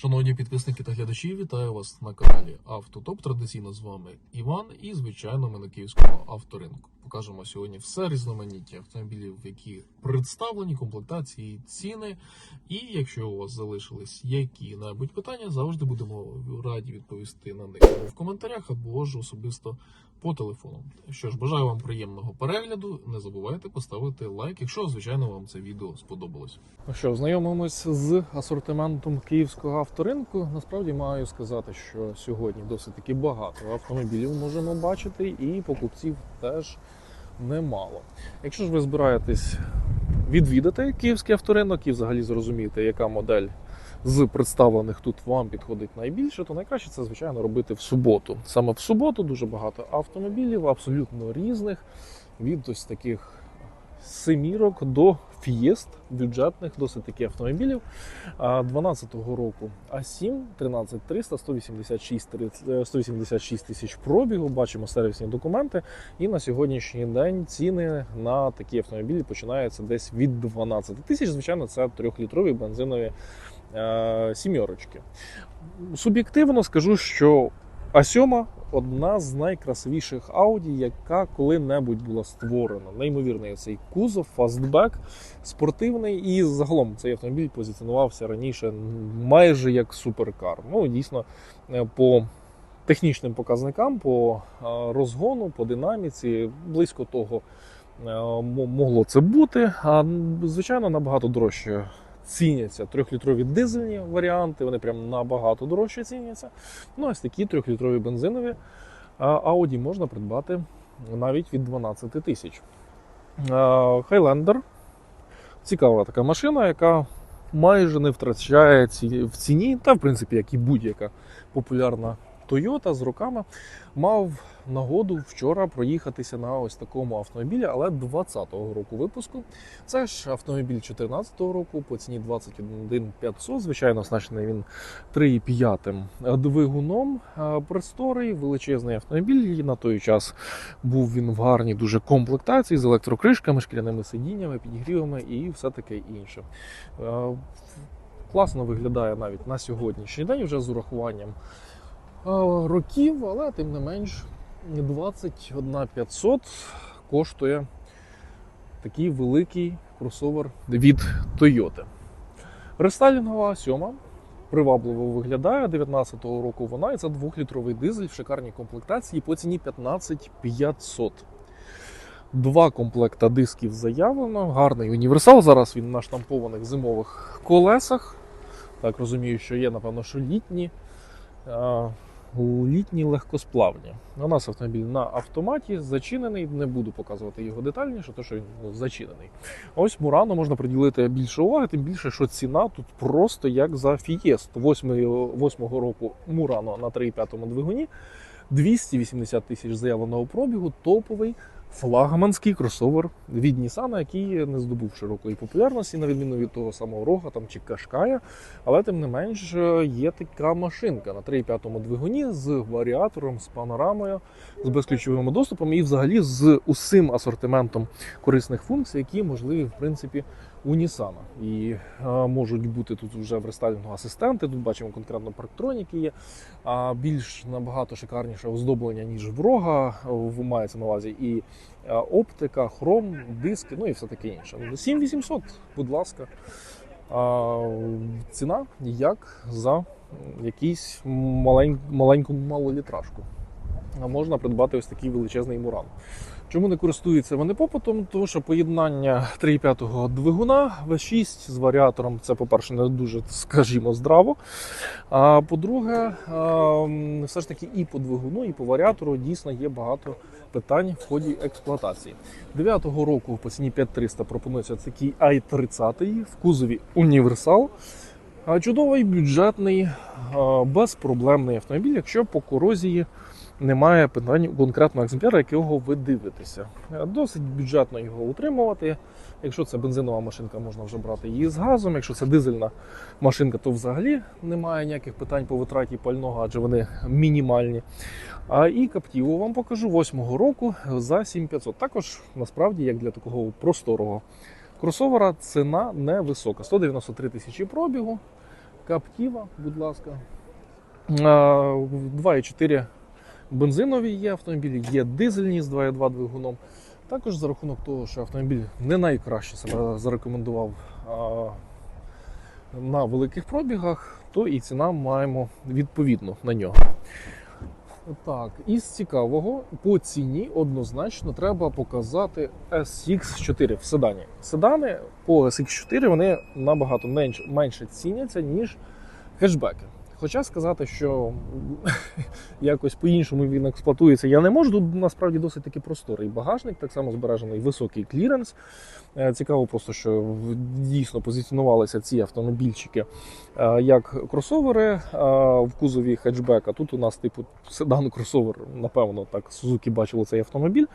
Шановні підписники та глядачі, вітаю вас на каналі Автотоп. Традиційно з вами Іван і, звичайно, ми на київському авторинку. Покажемо сьогодні все різноманіття автомобілів, які представлені, комплектації, ціни. І якщо у вас залишились які-небудь питання, завжди будемо раді відповісти на них в коментарях, або ж особисто по телефону. Що ж, бажаю вам приємного перегляду. Не забувайте поставити лайк, якщо, звичайно, вам це відео сподобалось. Ну що, знайомимось з асортиментом київського авторинку. Насправді маю сказати, що сьогодні досить таки багато автомобілів можемо бачити, і покупців теж немало. Якщо ж ви збираєтесь відвідати київський авторинок і взагалі зрозуміти, яка модель з представлених тут вам підходить найбільше, то найкраще це, звичайно, робити в суботу. Саме в суботу дуже багато автомобілів, абсолютно різних, від ось таких семірок до фієст бюджетних, досить таки автомобілів. А 12-го року А7, 13300, 186, 186 тисяч пробігу. Бачимо сервісні документи. І на сьогоднішній день ціни на такі автомобілі починаються десь від 12 тисяч. Звичайно, це трьохлітрові бензинові е, сімьорочки. Суб'єктивно скажу, що А7 одна з найкрасивіших Audi, яка коли-небудь була створена. Неймовірний цей кузов, фастбек, спортивний, і загалом цей автомобіль позиціонувався раніше майже як суперкар. Ну, дійсно, е, по технічним показникам, по е, розгону, по динаміці, близько того могло це бути. А звичайно, набагато дорожче ціняться трьохлітрові дизельні варіанти, вони прям набагато дорожче ціняться. Ну, ось такі трьохлітрові бензинові Audi можна придбати навіть від 12 тисяч. Highlander цікава така машина, яка майже не втрачає в ціні, та в принципі, як і будь-яка популярна Toyota з роками. Мав нагоду вчора проїхатися на ось такому автомобілі, але 20-го року випуску. Це ж автомобіль 14-го року по ціні 21 500. Звичайно, оснащений він 3,5 двигуном. Просторий, величезний автомобіль. І на той час був він в гарній дуже комплектації з електрокришками, шкіряними сидіннями, підігрівами і все таке інше. Класно виглядає навіть на сьогоднішній день, вже з урахуванням років, але тим не менш 21 500 коштує такий великий кросовер від Toyota. Рестайлінгова сьома привабливо виглядає 19-го року вона, і це 2-літровий дизель в шикарній комплектації по ціні 15 500. Два комплекта дисків заявлено. Гарний універсал. Зараз він на штампованих зимових колесах. Так розумію, що є, напевно, що літні. Літні легкосплавні. У нас автомобіль на автоматі зачинений. Не буду показувати його детальніше, тому що він ну, зачинений. Ось Мурану можна приділити більше уваги, тим більше, що ціна тут просто як за Фієст 8-го року Мурано на 3,5 двигуні. 280 тисяч заявленого пробігу, топовий флагманський кросовер від Nissan, який не здобув широкої популярності, на відміну від того самого Рога там, чи Кашкая. Але тим не менш є така машинка на 3,5 двигуні з варіатором, з панорамою, з безключовим доступом і взагалі з усім асортиментом корисних функцій, які можливі в принципі у Nissan. І е, можуть бути тут вже в рестайлінгу асистенти. Тут бачимо конкретно парктроніки є. А більш набагато шикарніше оздоблення, ніж в рога. Мається на увазі і оптика, хром, диски, ну і все таке інше. 7800, будь ласка. А, ціна як за якийсь малень, маленьку малолітражку. А можна придбати ось такий величезний муран. Чому не користуються вони попитом? Тому що поєднання 3,5 двигуна V6 з варіатором це, по-перше, не дуже, скажімо, здраво. А по-друге, ем, все ж таки і по двигуну, і по варіатору дійсно є багато питань в ході експлуатації. 9-го року по ціні 5300 пропонується такий i30 в кузові універсал. Чудовий, бюджетний, безпроблемний автомобіль, якщо по корозії немає питань конкретного екземпляра, якого ви дивитеся. Е, Досить бюджетно його утримувати. Якщо це бензинова машинка, можна вже брати її з газом. Якщо це дизельна машинка, то взагалі немає ніяких питань по витраті пального, адже вони мінімальні. А і Каптіву вам покажу 8-го року за 7500. Також насправді, як для такого просторого кросовера, ціна невисока. 193 тисячі пробігу. Каптіва, будь ласка. Е, 2,4 бензинові є автомобілі, є дизельні з 2,2 двигуном. Також за рахунок того, що автомобіль не найкраще себе зарекомендував а, на великих пробігах, то і ціна маємо відповідно на нього. Так, із цікавого по ціні однозначно треба показати SX4 в седані. Седани по SX4 вони набагато менше, менше ціняться, ніж хетчбеки. Хоча сказати, що якось по-іншому він експлуатується, я не можу. Тут насправді досить таки просторий багажник, так само збережений високий кліренс. Е, Цікаво, просто що дійсно позиціонувалися ці автомобільчики е, як кросовери е, в кузові хетчбека. Тут у нас, типу, седан кросовер, напевно, так Сузуки бачило цей автомобіль.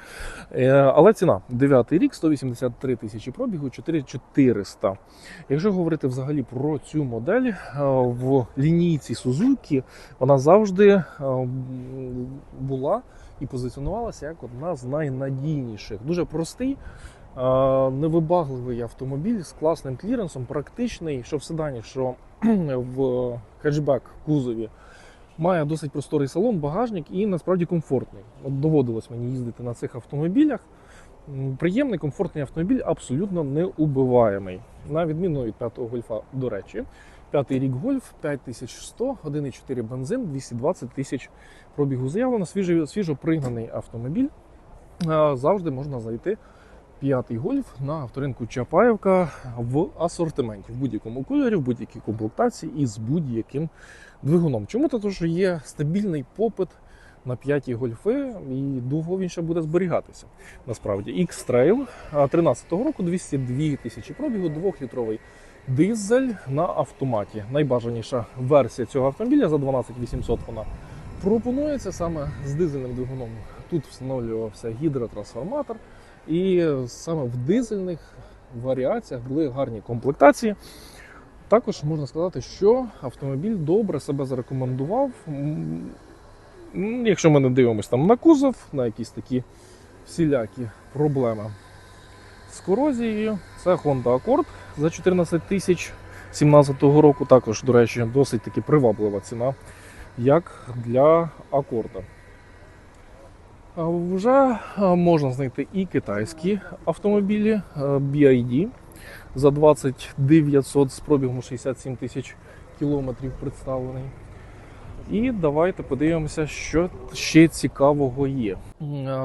Але ціна 9 рік, 183 тисячі пробігу, 4400. Якщо говорити взагалі про цю модель в лінійці Suzuki, вона завжди була і позиціонувалася як одна з найнадійніших. Дуже простий, невибагливий автомобіль з класним кліренсом, практичний, що в седані, що в хетчбек кузові. Має досить просторий салон, багажник і насправді комфортний. От доводилось мені їздити на цих автомобілях. Приємний, комфортний автомобіль, абсолютно неубиваємий. На відміну від п'ятого гольфа, до речі. П'ятий рік гольф, 5100, 1,4 бензин, 220 тисяч пробігу заявлено. Свіжий, свіжо пригнаний автомобіль. Завжди можна знайти п'ятий гольф на авторинку Чапаєвка в асортименті, в будь-якому кольорі, в будь-якій комплектації і з будь-яким двигуном. Чому? Тому що є стабільний попит на п'яті гольфи, і довго він ще буде зберігатися. Насправді, X-Trail 13-го року 202 тисячі пробігу, 2-літровий дизель на автоматі. Найбажаніша версія цього автомобіля за 12 800 вона пропонується саме з дизельним двигуном. Тут встановлювався гідротрансформатор, і саме в дизельних варіаціях були гарні комплектації. Також можна сказати, що автомобіль добре себе зарекомендував. Якщо ми не дивимося там на кузов, на якісь такі всілякі проблеми з корозією, це Honda Accord за 14 тисяч 17 року. Також, до речі, досить таки приваблива ціна, як для акорда. Вже можна знайти і китайські автомобілі е, BID за 2900 з пробігом 67 тисяч кілометрів представлений. І давайте подивимося, що ще цікавого є.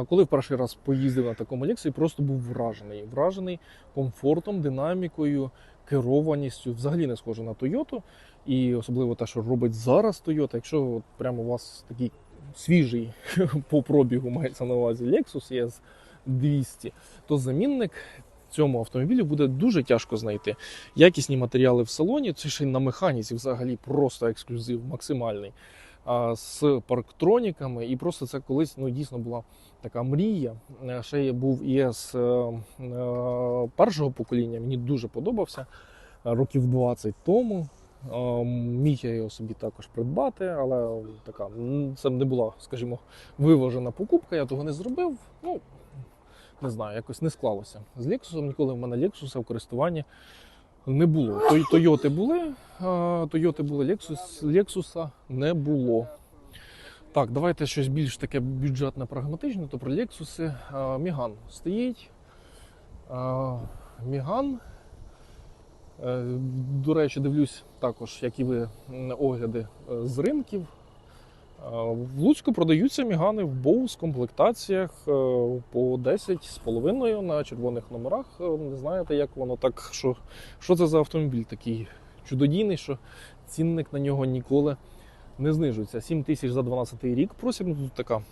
Коли в перший раз поїздив на такому лексі, просто був вражений. Вражений комфортом, динамікою, керованістю. Взагалі не схоже на Toyota. І особливо те, що робить зараз Toyota. Якщо от прямо у вас такий свіжий по пробігу мається на увазі Lexus ES 200, то замінник цьому автомобілю буде дуже тяжко знайти. Якісні матеріали в салоні, це ще й на механіці взагалі просто ексклюзив максимальний. А, з парктроніками, і просто це колись ну, дійсно була така мрія. Е, Ще є був ІС е, е, першого покоління, мені дуже подобався років 20 тому. Міг я його собі також придбати, але така це не була, скажімо, виважена покупка, я того не зробив. Ну, не знаю, якось не склалося. З Lexus ніколи в мене Lexus в користуванні не було. Той- Тойоти були, Тойоти були, Lexus, Lexus не було. Так, давайте щось більш таке бюджетне прагматичне, то про Lexus. Міган стоїть. Міган. Е, До речі, дивлюсь також, як і ви, огляди е, з ринків. Е, В Луцьку продаються мігани в боус комплектаціях по 10,5 на червоних номерах. Не знаєте, як воно так, що, що це за автомобіль такий чудодійний, що цінник на нього ніколи не знижується. 7 тисяч за 12 рік просять. Ну, тут така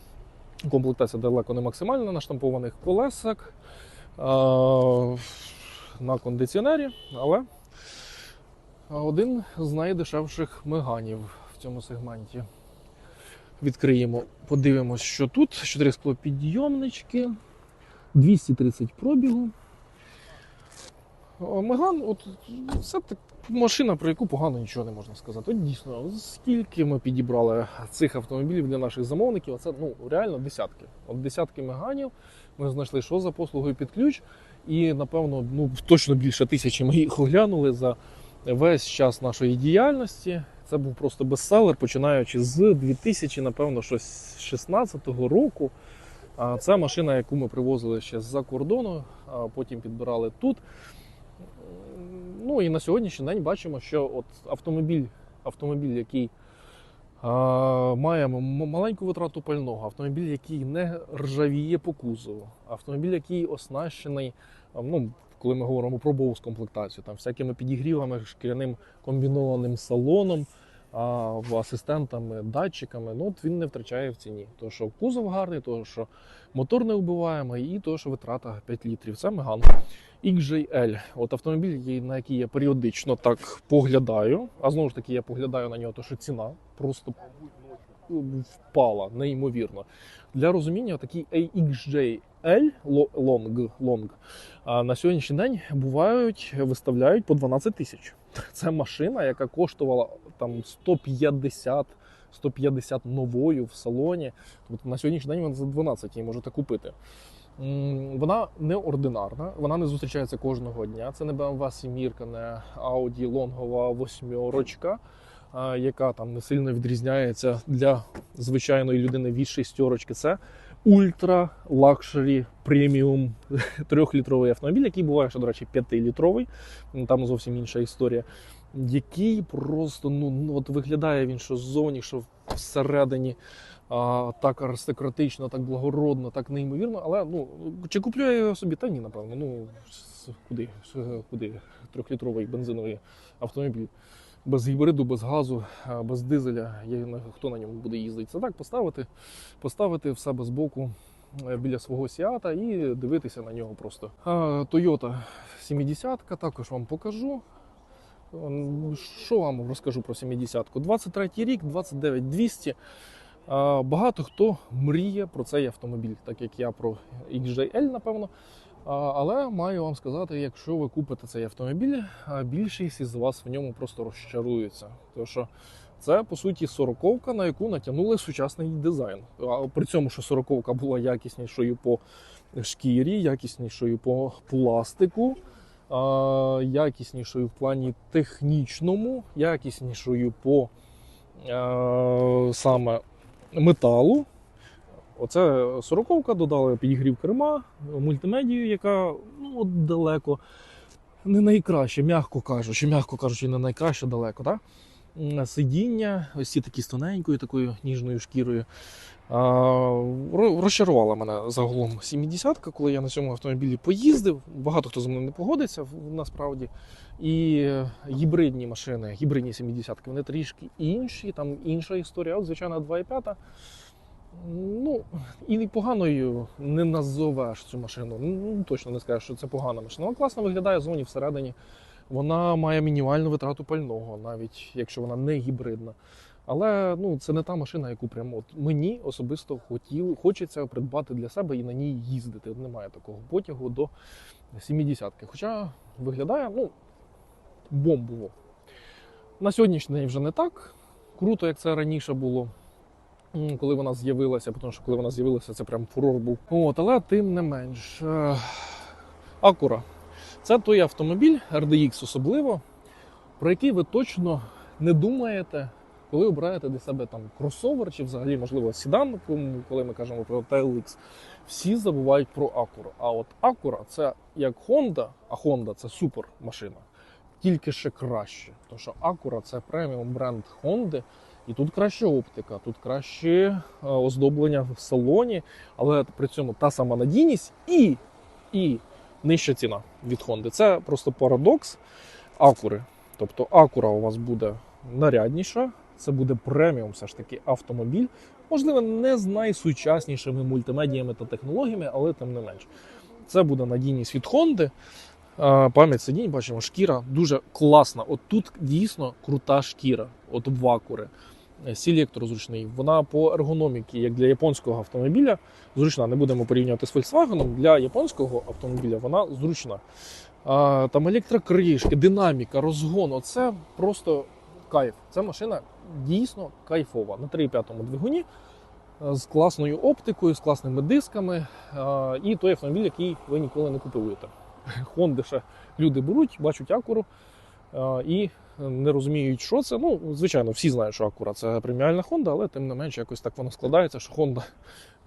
комплектація далеко не максимальна на штампованих колесах, на кондиціонері, але один з найдешевших меганів в цьому сегменті. Відкриємо, подивимось, що тут. 4 склопідйомнички, 230 пробігу. Меган, от це так машина, про яку погано нічого не можна сказати. От дійсно, скільки ми підібрали цих автомобілів для наших замовників, а це ну, реально десятки. От десятки меганів. Ми знайшли, що за послугою під ключ. І, напевно, ну, точно більше тисячі ми їх оглянули за весь час нашої діяльності. Це був просто бестселер, починаючи з 2000, напевно, щось 16-го року. Це машина, яку ми привозили ще з-за кордону, а потім підбирали тут. Ну і на сьогоднішній день бачимо, що от автомобіль, автомобіль який а, має маленьку витрату пального, автомобіль, який не ржавіє по кузову, автомобіль, який оснащений, ну, коли ми говоримо про боус комплектацію, там всякими підігрівами, шкіряним комбінованим салоном, а, асистентами, датчиками, ну от він не втрачає в ціні. Тому що кузов гарний, тому що мотор не вбиваємо, і то, що витрата 5 літрів. Це Меган. XJL. От автомобіль, на який я періодично так поглядаю. А знову ж таки, я поглядаю на нього, тому що ціна просто впала неймовірно. Для розуміння, такий XJL ло- Long, long на сьогоднішній день бувають, виставляють по 12 тисяч. Це машина, яка коштувала там 150 150 новою в салоні. Тобто на сьогоднішній день вона за 12 її можете купити. Вона неординарна, вона не зустрічається кожного дня. Це не BMW сімірка, не Audi лонгова восьмерочка, а, яка там не сильно відрізняється для звичайної людини від шістерочки. Це ультра лакшері преміум трьохлітровий автомобіль, який буває, що, до речі, п'ятилітровий. Там зовсім інша історія. Який просто ну, ну от виглядає він, що ззовні, що всередині а, так аристократично, так благородно, так неймовірно. Але ну чи куплю я його собі? Та ні, напевно. Ну куди? Куди? Трьохлітровий бензиновий автомобіль. Без гібриду, без газу, без дизеля. Є, на- хто на ньому буде їздити? Це так поставити, поставити в себе збоку е, біля свого Сіата і дивитися на нього просто. Toyota 70 також вам покажу. Що вам розкажу про 70-ку? 23 рік, 29 200. Багато хто мріє про цей автомобіль, так як я про XJL, напевно. Але маю вам сказати, якщо ви купите цей автомобіль, більшість із вас в ньому просто розчарується. Тому що це по суті сороковка, на яку натягнули сучасний дизайн. При цьому, що сороковка була якіснішою по шкірі, якіснішою по пластику, якіснішою в плані технічному, якіснішою по е, саме металу. Оце сороковка, додали підігрів керма, мультимедію, яка ну, далеко не найкраще, м'яко кажучи, м'яко кажучи, не найкраще далеко. Так? Сидіння, ось ці такі з тоненькою, такою ніжною шкірою. Розчарувала мене загалом 70-ка, коли я на цьому автомобілі поїздив. Багато хто зі мною не погодиться насправді. І гібридні машини, гібридні 70-ки, вони трішки інші, там інша історія. От, звичайно, 2,5. Ну, і поганою не назовеш цю машину. Ну, точно не скажеш, що це погана машина. Вона класно виглядає в зоні всередині. Вона має мінімальну витрату пального, навіть якщо вона не гібридна. Але ну, це не та машина, яку прямо от мені особисто хотів, хочеться придбати для себе і на ній їздити. Немає такого потягу до 70-ки. Хоча виглядає ну, бомбово. На сьогоднішній день вже не так круто, як це раніше було. Коли вона з'явилася, тому що коли вона з'явилася, це прям фурор був. От, але тим не менш. е, Акура. Це той автомобіль, RDX особливо, про який ви точно не думаєте, коли обираєте для себе там кросовер чи взагалі, можливо, седан, коли ми кажемо про TLX. Всі забувають про Acura. А от Acura це як Honda, а Honda це супер машина, тільки ще краще. Тому що Acura це преміум бренд Honda, і тут краща оптика, тут краще е, оздоблення в салоні, але при цьому та сама надійність і, і нижча ціна від Honda. Це просто парадокс Акури. Тобто Акура у вас буде нарядніша, це буде преміум все ж таки автомобіль. Можливо, не з найсучаснішими мультимедіями та технологіями, але тим не менш. Це буде надійність від Honda. Пам'ять сидінь, бачимо, шкіра дуже класна. От тут дійсно крута шкіра, от в Акури. Селектор зручний. Вона по ергономіки, як для японського автомобіля, зручна. Не будемо порівнювати з Volkswagen. Для японського автомобіля вона зручна. А, там електрокришки, динаміка, розгон. Оце просто кайф. Ця машина дійсно кайфова. На 3,5 двигуні е, з класною оптикою, з класними дисками. А, і той автомобіль, який ви ніколи не купуєте. Honda ще люди беруть, бачать акуру. Е, і не розуміють, що це. Ну, звичайно, всі знають, що Acura це преміальна Honda, але тим не менше якось так воно складається, що Honda,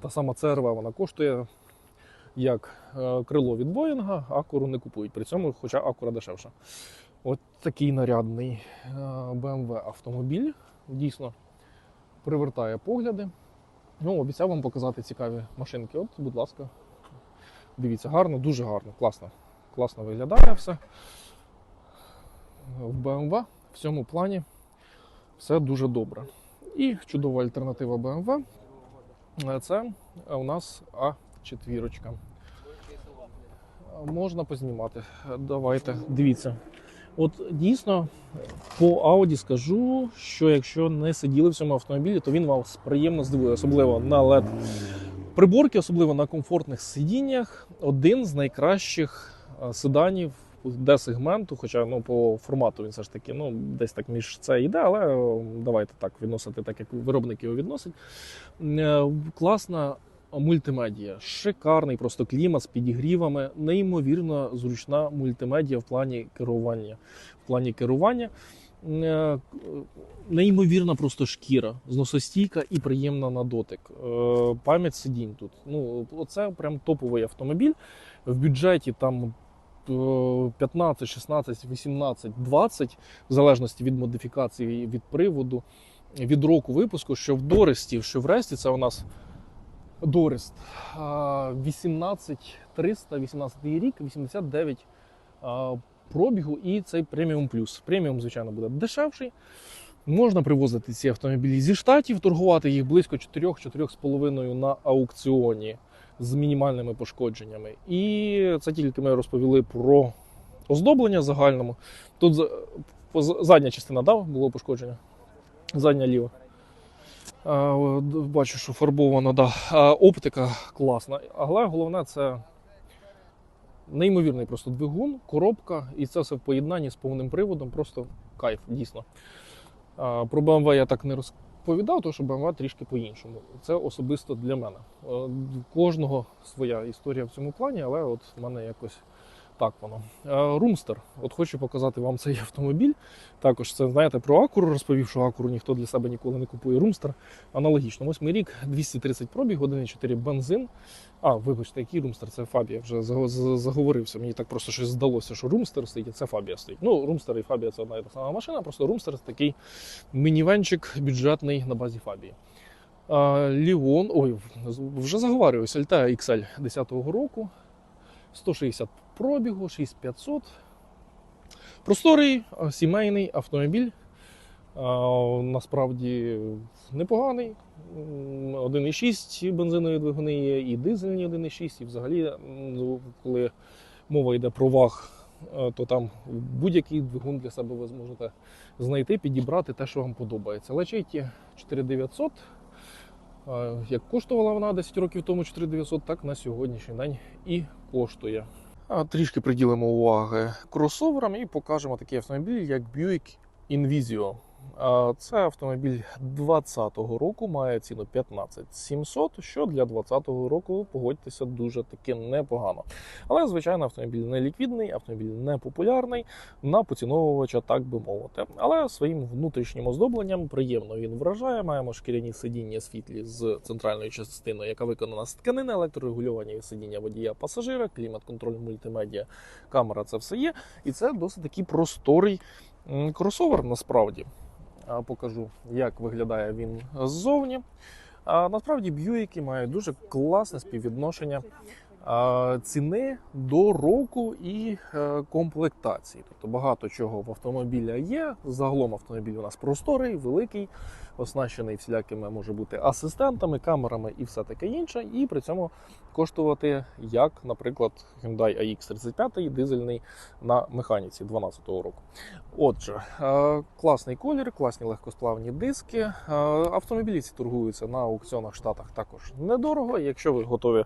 та сама CRV, вона коштує як е, крило від Боїнга, Acura не купують. При цьому, хоча Acura дешевша. От такий нарядний е, BMW автомобіль дійсно привертає погляди. Ну, обіцяв вам показати цікаві машинки. От, будь ласка, дивіться, гарно, дуже гарно, класно. Класно виглядає все. В BMW в цьому плані все дуже добре. І чудова альтернатива BMW е, це у нас А4. Можна познімати. Давайте, дивіться. От дійсно по Audi скажу, що якщо не сиділи в цьому автомобілі, то він вас приємно здивує, особливо на LED приборки, особливо на комфортних сидіннях. Один з найкращих е, седанів D-сегменту, хоча ну, по формату він все ж таки ну, десь так між це йде, але е, давайте так відносити, так як виробник його відносить. Е, Класна мультимедія, шикарний просто клімат з підігрівами, неймовірно зручна мультимедія в плані керування. В плані керування е, неймовірна просто шкіра, зносостійка і приємна на дотик. Пам'ять сидінь тут. Ну, оце прям топовий автомобіль. В бюджеті там 15, 16, 18, 20, в залежності від модифікації, від приводу, від року випуску, що в Доресті, що в Ресті, це у нас Дорест 18300, 18 рік, 89 пробігу і цей преміум плюс. Преміум, звичайно, буде дешевший. Можна привозити ці автомобілі зі штатів, торгувати їх близько 4-4,5 на аукціоні з мінімальними пошкодженнями. І це тільки ми розповіли про оздоблення загальному. Тут задня частина да, було пошкодження. Задня ліва. Бачу, що фарбовано, да. Оптика класна. Але головне це неймовірний просто двигун, коробка, і це все в поєднанні з повним приводом. Просто кайф, дійсно. Про BMW я так не розповідав, тому що BMW трішки по-іншому. Це особисто для мене. Е, в Кожного своя історія в цьому плані, але от в мене якось так воно. Румстер. От хочу показати вам цей автомобіль. Також це знаєте про Акуру розповів, що Акуру ніхто для себе ніколи не купує. Румстер аналогічно. Восьмий рік, 230 пробіг, 1,4 бензин. А, вибачте, який румстер? Це Фабія. Вже заговорився. Мені так просто щось здалося, що румстер стоїть, а це Фабія стоїть. Ну, румстер і Фабія це одна і та сама машина, просто румстер це такий мінівенчик бюджетний на базі Фабії. Ліон, ой, вже заговарююсь, Altea XL 10-го року, 160 пробігу, 6500. Просторий сімейний автомобіль. Насправді непоганий. 1,6 бензинові двигуни є, і дизельні 1,6, і взагалі, ну, коли мова йде про ваг, то там будь-який двигун для себе ви зможете знайти, підібрати те, що вам подобається. Лечейті 4900. Е, Як коштувала вона 10 років тому 4900, так на сьогоднішній день і коштує. Трішки приділимо уваги кросоверам і покажемо такий автомобіль, як Buick Invisio. Це автомобіль 2020 року, має ціну 15 700, що для 2020 року, погодьтеся, дуже таки непогано. Але, звичайно, автомобіль не ліквідний, автомобіль не популярний на поціновувача, так би мовити. Але своїм внутрішнім оздобленням приємно він вражає. Маємо шкіряні сидіння світлі з центральною частиною, яка виконана з тканини, електрорегулювання сидіння водія пасажира, клімат-контроль, мультимедіа, камера це все є. І це досить такий просторий кросовер насправді. Покажу, як виглядає він ззовні. А, насправді б'юїки мають дуже класне співвідношення ціни до року і е, комплектації. Тобто багато чого в автомобіля є. Загалом автомобіль у нас просторий, великий, оснащений всілякими може бути асистентами, камерами і все таке інше. І при цьому коштувати як, наприклад, Hyundai AX35 дизельний на механіці 2012 року. Отже, е, класний колір, класні легкосплавні диски. Е, Автомобілі торгуються на аукціонах Штатах також недорого. Якщо ви готові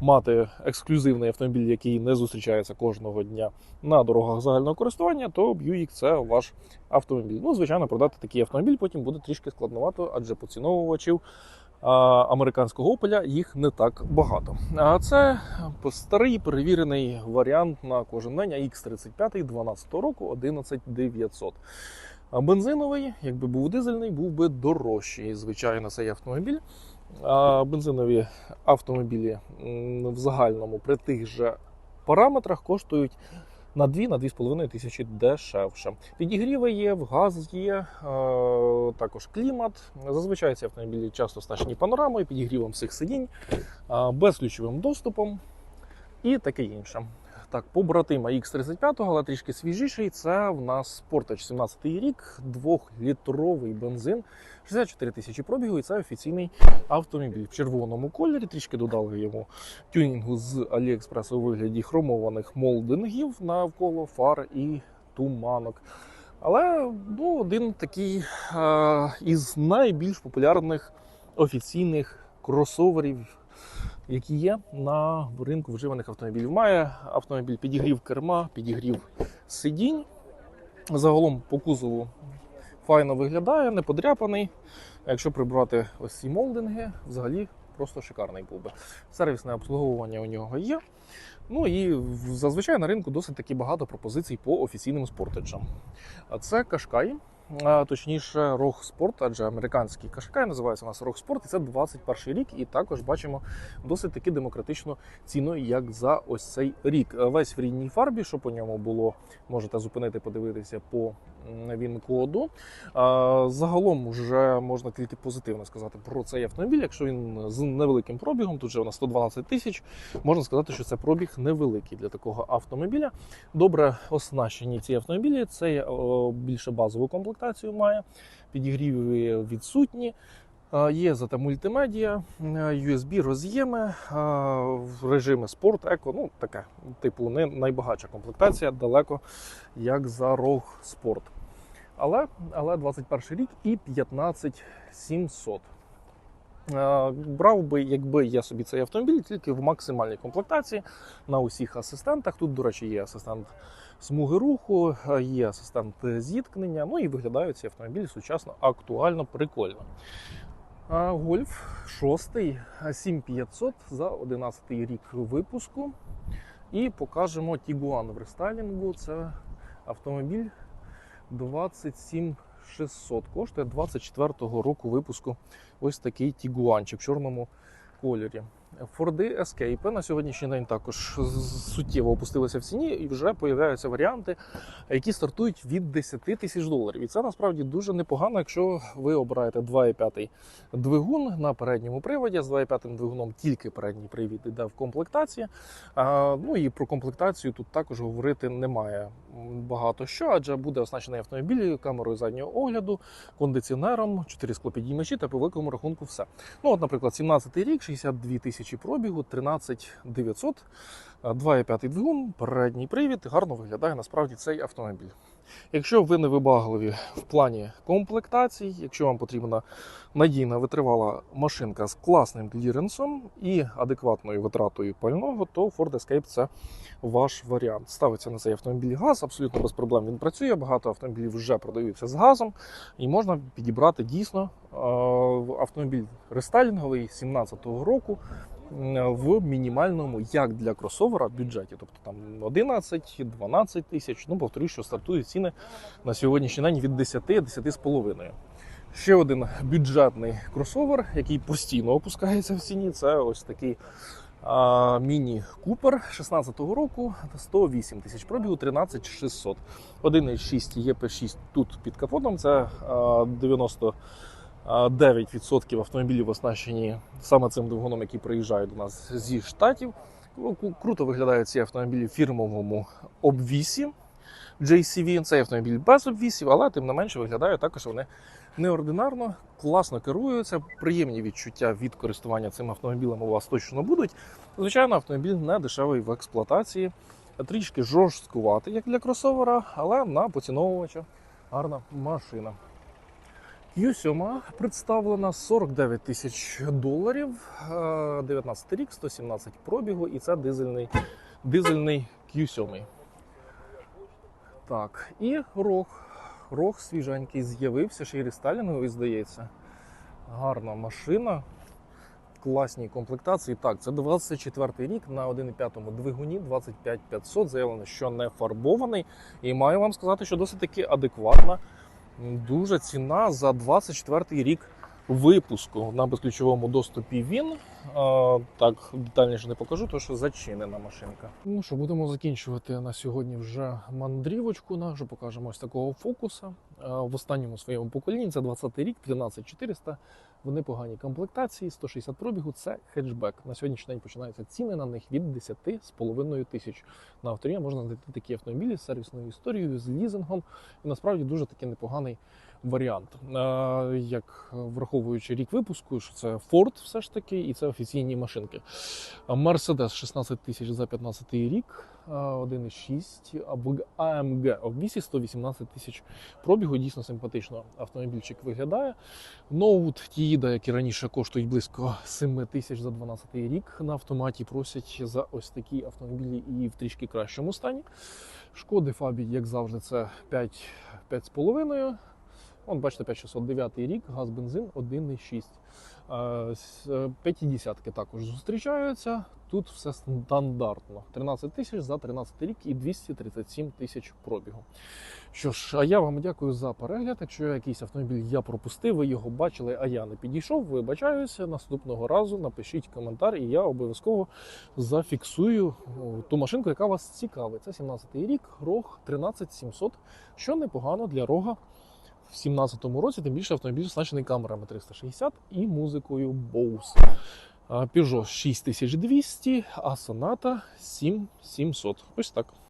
мати ексклюзивний автомобіль, який не зустрічається кожного дня на дорогах загального користування, то Buick це ваш автомобіль. Ну, звичайно, продати такий автомобіль потім буде трішки складновато, адже поціновувачів американського Opel їх не так багато. А це старий перевірений варіант на кожен день X35 12 року 11900. А бензиновий, якби був дизельний, був би дорожчий, звичайно, цей автомобіль. А бензинові автомобілі в загальному при тих же параметрах коштують на 2 на 2,5 тисячі дешевше. Підігріви є, в газ є, е, також клімат. Зазвичай ці автомобілі часто оснащені панорамою, підігрівом всіх сидінь, е, безключовим доступом і таке інше. Так, побратима X35, але трішки свіжіший. Це в нас Sportage 17 рік, 2-літровий бензин, 64 тисячі пробігу, і це офіційний автомобіль в червоному кольорі. Трішки додали йому тюнінгу з AliExpress у вигляді хромованих молдингів навколо фар і туманок. Але ну, один такий е, із найбільш популярних офіційних кросоверів, які є на ринку вживаних автомобілів. Має автомобіль підігрів керма, підігрів сидінь. Загалом по кузову файно виглядає, не подряпаний. А якщо прибрати ось ці молдинги, взагалі просто шикарний був би. Сервісне обслуговування у нього є. Ну і зазвичай на ринку досить таки багато пропозицій по офіційним спортеджам. А це Кашкай, точніше, Rog Sport, адже американський Кашкай називається у нас Sport, і це 21 рік. І також бачимо досить таки демократичну ціну, як за ось цей рік. Весь в рідній фарбі, що по ньому було, можете зупинити, подивитися по він-коду. Загалом вже можна тільки позитивно сказати про цей автомобіль. Якщо він з невеликим пробігом, тут же у нас 112 тисяч, можна сказати, що це пробіг невеликий для такого автомобіля. Добре оснащені ці автомобілі. Це більше базову комплектацію має. Підігріви відсутні. Є зате мультимедіа, USB роз'єми, режими спорт, еко, ну таке, типу, не найбагатша комплектація, далеко як за ROG Sport. Але, але 21 рік і 15700. Е, Брав би, якби я собі цей автомобіль, тільки в максимальній комплектації на усіх асистентах. Тут, до речі, є асистент смуги руху, е, є асистент зіткнення. Ну і виглядають ці автомобілі сучасно, актуально, прикольно. Гольф 6 7500 за 11 рік випуску. І покажемо Tiguan в рестайлінгу. Це автомобіль 27600. Коштує 24-го року випуску ось такий Тігуанчик в чорному кольорі. Форди Escape на сьогоднішній день також суттєво опустилися в ціні, і вже появляються варіанти, які стартують від 10 тисяч доларів. І це насправді дуже непогано, якщо ви обираєте 2,5 двигун на передньому приводі. З 2,5 двигуном тільки передній привід іде в комплектації. А, ну і про комплектацію тут також говорити немає багато що, адже буде оснащений автомобіль камерою заднього огляду, кондиціонером, 4 склопідіймачі та по великому рахунку все. Ну, от, наприклад, 17 рік, 62 тисячі пробігу, 13900, 2,5 двигун, передній привід. Гарно виглядає насправді цей автомобіль. Якщо ви не вибагливі в плані комплектацій, якщо вам потрібна надійна витривала машинка з класним кліренсом і адекватною витратою пального, то Ford Escape це ваш варіант. Ставиться на цей автомобіль газ, абсолютно без проблем він працює. Багато автомобілів вже продаються з газом, і можна підібрати дійсно е, автомобіль рестайлінговий 17-го року в мінімальному, як для кросовера, бюджеті. Тобто там 11-12 тисяч. Ну, повторюю, що стартують ціни на сьогоднішній день від 10-10,5. Ще один бюджетний кросовер, який постійно опускається в ціні. Це ось такий міні Купер 16-го року, 108 тисяч пробігу, 13600. 1.6 ЄП6 тут під капотом. Це а, 99% автомобілів оснащені саме цим двигуном, який приїжджає до нас зі штатів. Круто виглядають ці автомобілі в фірмовому обвісі. JCV цей автомобіль без обвісів, але тим не менше виглядає також вони неординарно, класно керуються, приємні відчуття від користування цим автомобілем у вас точно будуть. Звичайно, автомобіль не дешевий в експлуатації, трішки жорсткуватий, як для кросовера, але на поціновувача гарна машина. Q7 представлена 49 тисяч доларів, е, 19 рік, 117 пробігу, і це дизельний, дизельний Q7. Так, і рог. Рог свіженький з'явився, ще й рестайлінговий, здається. Гарна машина. класній комплектації. Так, це 24 рік на 1,5 двигуні, 25500. Заявлено, що не фарбований. І маю вам сказати, що досить таки адекватна. Дуже ціна за 24 рік випуску на безключовому доступі він. Так детальніше не покажу, тому що зачинена машинка. Ну що, будемо закінчувати на сьогодні вже мандрівочку нашу. Покажемо ось такого фокуса. В останньому своєму поколінні це 20 рік, 13400. В непоганій комплектації, 160 пробігу. Це хеджбек. На сьогоднішній день починаються ціни на них від 10,5 тисяч. На авторі можна знайти такі автомобілі з сервісною історією, з лізингом. І насправді дуже такий непоганий варіант. Е, Як враховуючи рік випуску, що це Ford все ж таки, і це офіційні машинки. Mercedes 16 тисяч за 15 рік, е, 1,6, або AMG обвісі 118 тисяч пробігу. Дійсно симпатично автомобільчик виглядає. Ноут Тіїда, які раніше коштують близько 7 тисяч за 12 рік, на автоматі просять за ось такі автомобілі і в трішки кращому стані. Шкоди Фабі, як завжди, це 5, 5,5. Вон, бачите, 5609 рік, газ, бензин 1,6. Е, е, також зустрічаються. Тут все стандартно. 13 тисяч за 13 рік і 237 тисяч пробігу. Що ж, а я вам дякую за перегляд. Якщо якийсь автомобіль я пропустив, ви його бачили, а я не підійшов, вибачаюся. Наступного разу напишіть коментар, і я обов'язково зафіксую ту машинку, яка вас цікавить. Це 17-й рік, рог 13700, що непогано для рога в 17-му році, тим більше автомобіль оснащений камерами 360 і музикою Bose. Peugeot 6200, а Sonata 7700. Ось так.